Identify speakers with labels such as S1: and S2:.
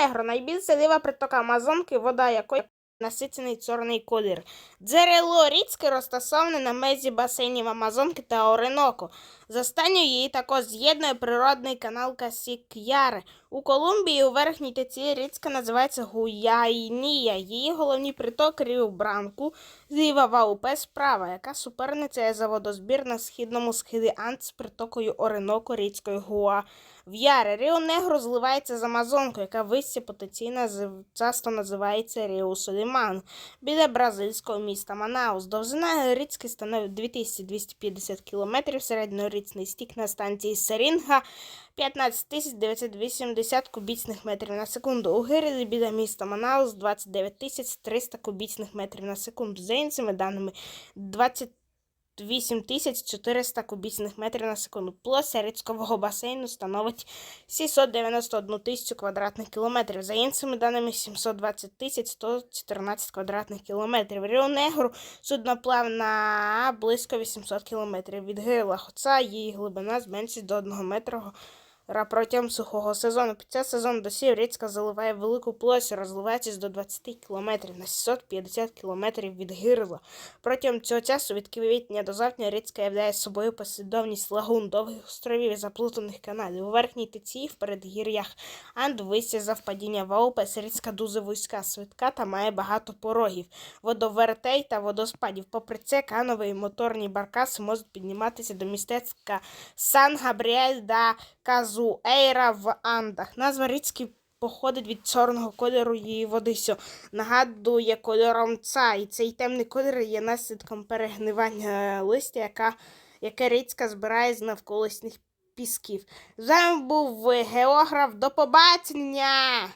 S1: Ріо-Негро найбільша ліва притока Амазонки, вода якої насичений чорний колір. Джерело річки розташоване на мезі басейнів Амазонки та Ореноко. З останньою її також з'єднує природний канал Касік'яре. У Колумбії у верхній течії річка називається Гуяйнія. Її головний приток Ріо Бранку, зліва Ваупе справа, яка суперниця за водозбір на східному схилі Анд з притокою Ореноко річкою Гуа. В Яре Ріо Негро зливається з Амазонкою, яка вище потенційно часто називається Ріо Соліман біля бразильського міста Манаус. Довжина річки становить 2250 км, середньорічний стік на станції Серінга 15 980 кубічних метрів на секунду. У гирлі біля міста Манаус 29 300 кубічних метрів на секунду. За іншими даними 20 8400 кубічних метрів на секунду. Площа річкового басейну становить 691 тисячу квадратних кілометрів. За іншими даними, 720 тисяч 114 квадратних кілометрів. Ріо Негру судноплавна близько 800 кілометрів від гирла, хоча її глибина зменшить до 1 метра ра- протягом сухого сезону. Під час сезону досів річка заливає велику площу, розливаючись до 20 кілометрів на 650 кілометрів від гирла. Протягом цього часу від квітня до завтра річка являє собою послідовність лагун, довгих островів і заплутаних каналів. У верхній течії в передгір'ях Анд вище за впадіння Ваупес річка дуже вузька, швидка та має багато порогів, водовертей та водоспадів. Попри це, канові і моторні баркаси можуть підніматися до містечка Сан-Габріель да Казуейра в Андах. Назва річки походить від чорного кольору її води, що нагадує кольором ца. і цей темний колір є наслідком перегнивання листя, яка, яке річка збирає з навколишніх пісків. З вами був географ. До побачення!